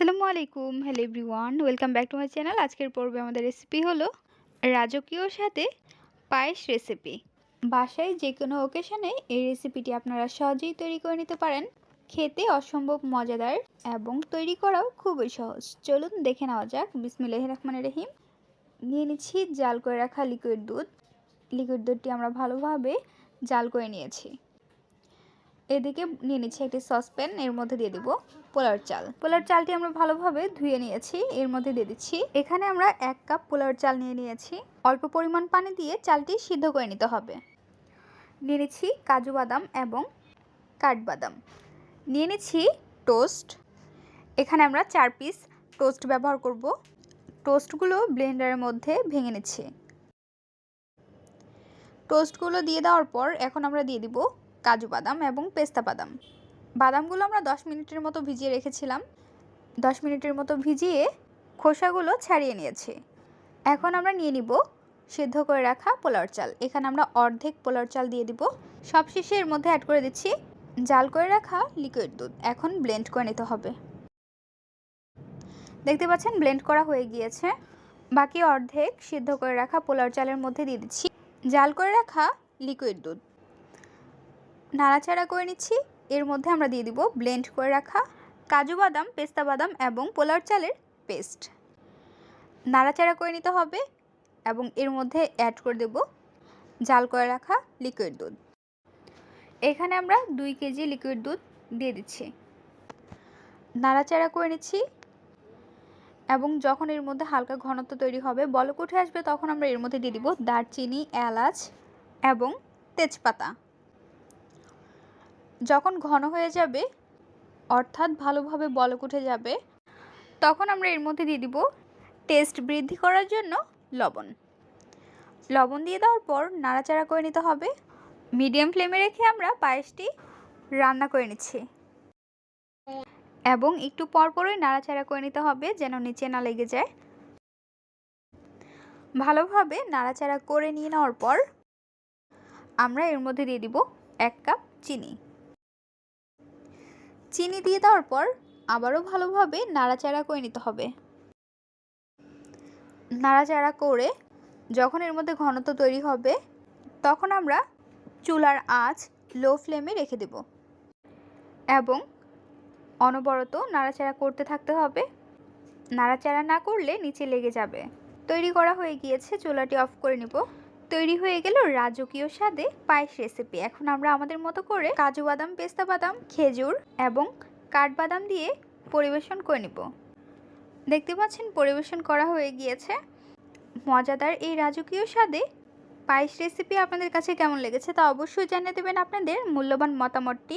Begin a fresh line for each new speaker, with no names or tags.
আসসালামু আলাইকুম। Hello everyone welcome back to my channel আজকের পর্বে আমাদের রেসিপি হলো রাজকীয় সাথে পায়েস রেসিপি বাসায় যে কোনো ওকেশনে এই রেসিপিটি আপনারা সহজেই তৈরি করে নিতে পারেন। খেতে অসম্ভব মজাদার এবং তৈরি করাও খুবই সহজ। চলুন দেখে নেওয়া যাক। বিসমিল্লাহ রহমান রহিম। নিয়ে নিচ্ছি জাল করে রাখা লিকুইড দুধ। লিকুইড দুধটি আমরা ভালোভাবে জাল করে নিয়েছি। এদিকে নিয়ে নিচ্ছি একটি সসপ্যান, এর মধ্যে দিয়ে দিব পোলার চাল। পোলার চালটি আমরা ভালোভাবে ধুয়ে নিয়েছি, এর মধ্যে দিয়ে দিচ্ছি। এখানে আমরা এক কাপ পোলার চাল নিয়ে নিয়েছি। অল্প পরিমাণ পানি দিয়ে চালটি সিদ্ধ করে নিতে হবে। নিয়ে নিচ্ছি কাজু বাদাম এবং কাঠবাদাম। নিয়ে নিচ্ছি টোস্ট। এখানে আমরা চার পিস টোস্ট ব্যবহার করব। টোস্টগুলো ব্লেন্ডারের মধ্যে ভেঙে নিচ্ছি। টোস্টগুলো দিয়ে দেওয়ার পর এখন আমরা দিয়ে দিব কাজু বাদাম এবং পেস্তা বাদাম। বাদামগুলো আমরা 10 মিনিটের মতো ভিজিয়ে রেখেছিলাম। 10 মিনিটের মতো ভিজিয়ে খোসাগুলো ছাড়িয়ে নিয়েছি। এখন আমরা নিয়ে নিব সিদ্ধ করে রাখা পোলার চাল। এখানে আমরা অর্ধেক পোলার চাল দিয়ে দিব। সবশেষে এর মধ্যে অ্যাড করে দিচ্ছি জাল করে রাখা লিকুইড দুধ। এখন ব্লেন্ড করে নিতে হবে। দেখতে পাচ্ছেন ব্লেন্ড করা হয়ে গিয়েছে। বাকি অর্ধেক সিদ্ধ করে রাখা পোলার চালের মধ্যে দিয়ে দিচ্ছি। জাল করে রাখা লিকুইড দুধ। নাড়াচাড়া করে নিচ্ছি। এর মধ্যে আমরা দিয়ে দিব ব্লেন্ড করে রাখা কাজু বাদাম, পেস্তা বাদাম এবং পোলার চালের পেস্ট। নাড়াচাড়া করে নিতে হবে এবং এর মধ্যে অ্যাড করে দেব জাল করে রাখা লিকুইড দুধ। এখানে আমরা দুই কেজি লিকুইড দুধ দিয়ে দিচ্ছি। নাড়াচাড়া করে নিচ্ছি এবং যখন এর মধ্যে হালকা ঘনত্ব তৈরি হবে, বলক উঠে আসবে, তখন আমরা এর মধ্যে দিয়ে দিব দারচিনি, এলাচ এবং তেজপাতা। যখন ঘন হয়ে যাবে, অর্থাৎ ভালোভাবে বলক উঠে যাবে, তখন আমরা এর মধ্যে দিয়ে দিব টেস্ট বৃদ্ধি করার জন্য লবণ। লবণ দিয়ে দেওয়ার পর নাড়াচাড়া করে নিতে হবে। মিডিয়াম ফ্লেমে রেখে আমরা পায়েসটি রান্না করে নিচ্ছি। এবং একটু পরপরই নাড়াচাড়া করে নিতে হবে যেন নিচে না লেগে যায়। ভালোভাবে নাড়াচাড়া করে নিয়ে নেওয়ার পর আমরা এর মধ্যে দিয়ে দিব এক কাপ চিনি। চিনি দিয়ে দেওয়ার পর আবারও ভালোভাবে নাড়াচাড়া করে নিতে হবে। নাড়াচাড়া করে যখন এর মধ্যে ঘনত্ব তৈরি হবে, তখন আমরা চুলার আঁচ লো ফ্লেমে রেখে দেব এবং অনবরত নাড়াচাড়া করতে থাকতে হবে। নাড়াচাড়া না করলে নিচে লেগে যাবে। তৈরি করা হয়ে গিয়েছে, চুলাটি অফ করে নিব। তৈরি হয়ে গেল রাজকীয় স্বাদে পায়েস রেসিপি এখন আমরা আমাদের মতো করে কাজু বাদাম, পেস্তা বাদাম, খেজুর এবং কাঠবাদাম দিয়ে পরিবেশন করে নিব। দেখতে পাচ্ছেন পরিবেশন করা হয়ে গিয়েছে। মজাদার এই রাজকীয় স্বাদে পায়েস রেসিপি আপনাদের কাছে কেমন লেগেছে তা অবশ্যই জানিয়ে দেবেন আপনাদের মূল্যবান মতামতটি।